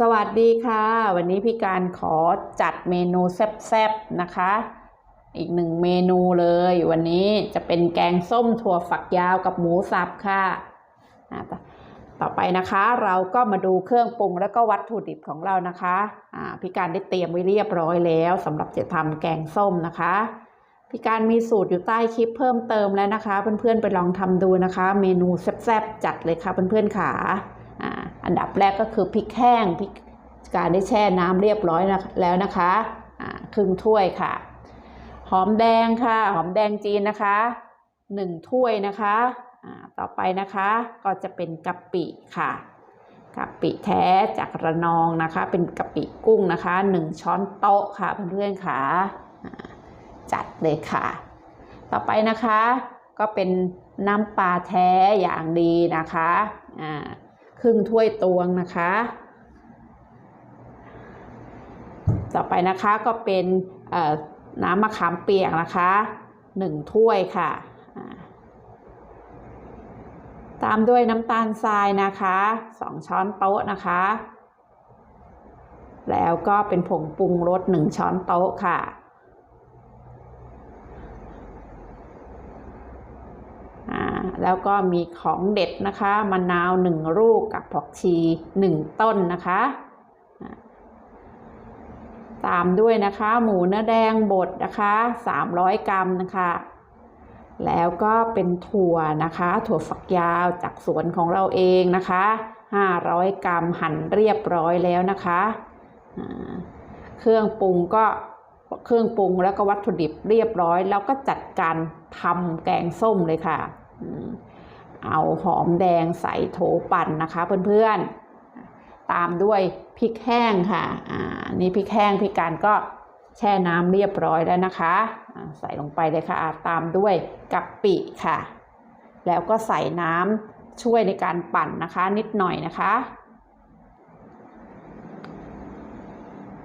สวัสดีค่ะ วันนี้พี่การขอจัดเมนูแซ่บๆนะคะ อีกหนึ่งเมนูเลย วันนี้จะเป็นแกงส้มถั่วฝักยาวกับหมูสับค่ะต่อไปนะคะเราก็มาดูเครื่องปรุงแล้วก็วัตถุดิบของเรานะคะพี่การได้เตรียมไว้เรียบร้อยแล้วสำหรับจะทำแกงส้มนะคะพี่การมีสูตรอยู่ใต้คลิปเพิ่มเติมแล้วนะคะ เพื่อนๆไปลองทำดูนะคะ เมนูแซ่บๆจัดเลยค่ะเพื่อนๆขาอ่า อันดับแรกก็คือพริกแห้งพริกการได้แช่น้ำเรียบร้อยแล้วนะคะครึ่งถ้วยค่ะ หอมแดงค่ะ หอมแดงจีนนะคะหนึ่งถ้วยนะคะต่อไปนะคะก็จะเป็นกะปิค่ะกะปิแท้จากระนองนะคะ เป็นกะปิกุ้งนะคะหนึ่งช้อนโต๊ะค่ะเพื่อนๆค่ะจัดเลยค่ะ ต่อไปนะคะก็เป็นน้ำปลาแท้อย่างดีนะคะอ่า ครึ่งถ้วยตวงนะคะ ต่อไปนะคะก็เป็นน้ำมะขามเปียกนะคะหนึ่งถ้วยค่ะ ตามด้วยน้ำตาลทรายนะคะสองช้อนโต๊ะนะคะ แล้วก็เป็นผงปรุงรสหนึ่งช้อนโต๊ะค่ะ อ่า แล้วก็มีของเด็ดนะคะมะนาวหนึ่งลูกกับผักชีหนึ่งต้นนะคะ ตามด้วยนะคะหมูเนื้อแดงบดนะคะ300กรัมนะคะ แล้วก็เป็นถั่วนะคะ ถั่วฝักยาวจากสวนของเราเองนะคะ500กรัมหั่นเรียบร้อยแล้วนะคะ เครื่องปรุงก็เครื่องปรุงแล้วก็วัตถุดิบเรียบร้อย แล้วก็จัดการทำแกงส้มเลยค่ะ เอาหอมแดงใส่โถปั่นนะคะ เพื่อนๆ ตามด้วยพริกแห้งค่ะอ่านี่พริกแห้งพี่กการก็แช่น้ำเรียบร้อยแล้วนะคะ ใส่ลงไปเลยค่ะ ตามด้วยกะปิค่ะ แล้วก็ใส่น้ำช่วยในการปั่นนะคะ นิดหน่อยนะคะ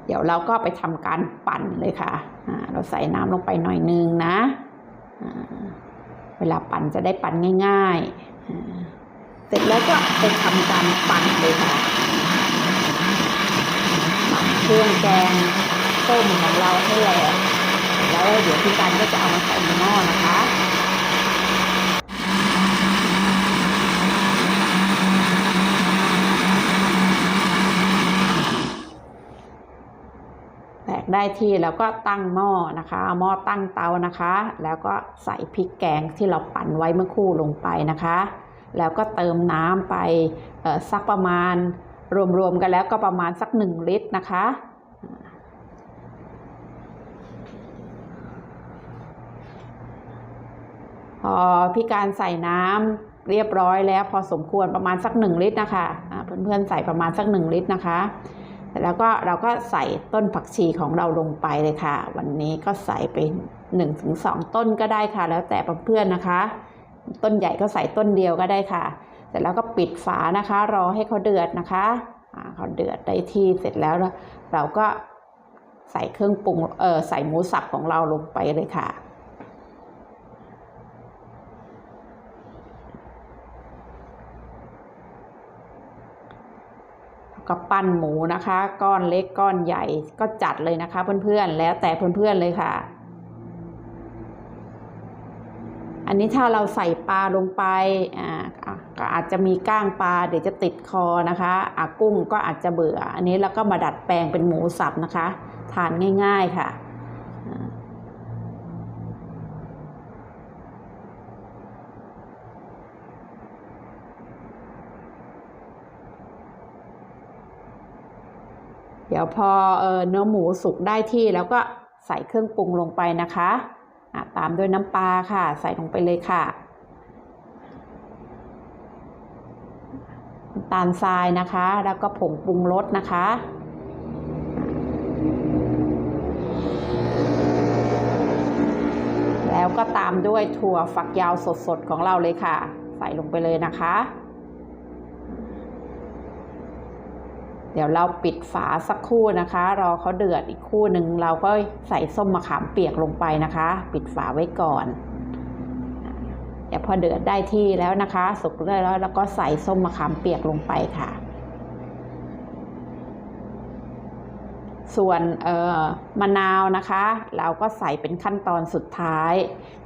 เดี๋ยวเราก็ไปทำการปั่นเลยค่ะเราใส่น้ำลงไปหน่อยนึงนะ เวลาปั่นจะได้ปั่นง่าย ๆ เสร็จแล้วก็ไปทำการปั่นเลยค่ะปั่นเครื่องแกงต้มของเราให้แหลกแล้วเดี๋ยวพี่กันก็จะเอามาใส่ในหม้อนะคะ แตกได้ที่แล้วก็ตั้งหม้อนะคะเอาหม้อตั้งเตานะคะ แล้วก็ใส่พริกแกงที่เราปั่นไว้เมื่อคู่ลงไปนะคะ แล้วก็เติมน้ำไปสักประมาณรวมๆกันแล้วก็ประมาณสักหนึ่งลิตรนะคะพอพี่การใส่น้ำเรียบร้อยแล้วพอสมควรประมาณสักหนึ่งลิตรนะคะเพื่อนๆใส่ประมาณสักหนึ่งลิตรนะคะ แล้วก็เราก็ใส่ต้นผักชีของเราลงไปเลยค่ะ วันนี้ก็ใส่ไปหนึ่งถึงสองต้นก็ได้ค่ะ แล้วแต่เพื่อนๆนะคะ ต้นใหญ่ก็ใส่ต้นเดียวก็ได้ค่ะ เสร็จแล้วก็ปิดฝานะคะ รอให้เขาเดือดนะคะเขาเดือดได้ที่เสร็จแล้วเราก็ใส่เครื่องปรุงเออใส่หมูสับของเราลงไปเลยค่ะ ก็ปั้นหมูนะคะ ก้อนเล็กก้อนใหญ่ก็จัดเลยนะคะ เพื่อนๆแล้วแต่เพื่อนๆเลยค่ะ อันนี้ถ้าเราใส่ปลาลงไปอ่าก็อาจจะมีก้างปลาเดี๋ยวจะติดคอนะคะอากุ้งก็อาจจะเบื่อ อันนี้เราก็มาดัดแปลงเป็นหมูสับนะคะ ทานง่าย ๆค่ะ เดี๋ยวพอเออเนื้อหมูสุกได้ที่แล้วก็ใส่เครื่องปรุงลงไปนะคะะตามด้วยน้ำปลาค่ะ ใส่ลงไปเลยค่ะน้ำตาลทรายนะคะ แล้วก็ผงปรุงรสนะคะแล้วก็ตามด้วยถั่วฝักยาวสดๆของเราเลยค่ะ ใส่ลงไปเลยนะคะ เดี๋ยวเราปิดฝาสักครู่นะคะ รอเขาเดือดอีกคู่หนึ่งเราก็ใส่ส้มมะขามเปียกลงไปนะคะ ปิดฝาไว้ก่อนเดี๋ยวพอเดือดได้ที่แล้วนะคะ สุกได้แล้วแล้วก็ใส่ส้มมะขามเปียกลงไปค่ะ ส่วนเอ่อมะนาวนะคะ เราก็ใส่เป็นขั้นตอนสุดท้าย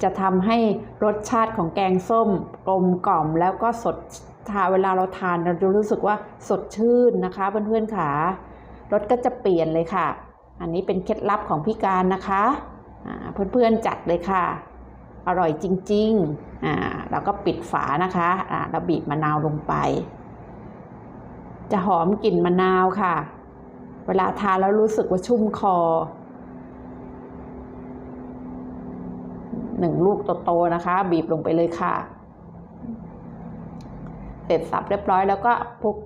จะทำให้รสชาติของแกงส้มกลมกล่อมแล้วก็สด ทานเวลาเราทานเราจะรู้สึกว่าสดชื่นนะคะเพื่อนๆค่ะรสก็จะเปลี่ยนเลยค่ะ อันนี้เป็นเคล็ดลับของพี่การนะคะเพื่อนๆจัดเลยค่ะ อร่อยจริงๆอ่าแล้วก็ปิดฝานะคะอ่าเราบีบมะนาวลงไป จะหอมกลิ่นมะนาวค่ะ เวลาทานแล้วรู้สึกว่าชุ่มคอหนึ่งลูกโตๆนะคะ บีบลงไปเลยค่ะ ร็จสับเรียบร้อยแล้วก็คลุก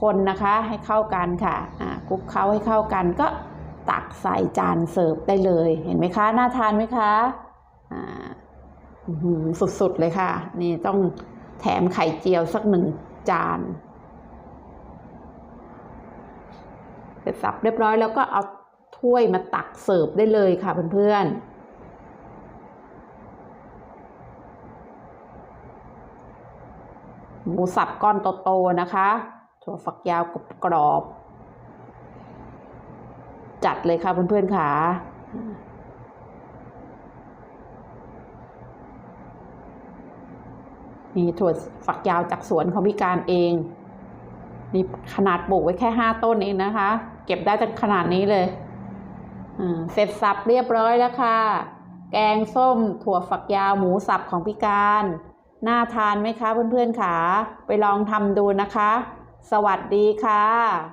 คนนะคะให้เข้ากันค่ะคลุกเคล้าให้เข้ากันก็ตักใส่จานเสิร์ฟได้เลยเห็นไหมคะน่าทานไหมคะอ่าอื้อหือสุดๆเลยค่ะ นี่ต้องแถมไข่เจียวสักหนึ่งจานเสร็จสับเรียบร้อยแล้วก็เอาถ้วยมาตักเสิร์ฟได้เลยค่ะเพื่อนๆ หมูสับก้อนโตๆนะคะ ถั่วฝักยาวกรอบจัดเลยค่ะเพื่อนๆค่ะนี่ถั่วฝักยาวจากสวนของพี่การเอง นี่ขนาดปลูกไว้แค่ห้าต้นเองนะคะ เก็บได้จนขนาดนี้เลยเสร็จสับเรียบร้อยแล้วค่ะ แกงส้มถั่วฝักยาวหมูสับของพี่การ น่าทานไหมคะเพื่อนๆค่ะ ไปลองทำดูนะคะ สวัสดีค่ะ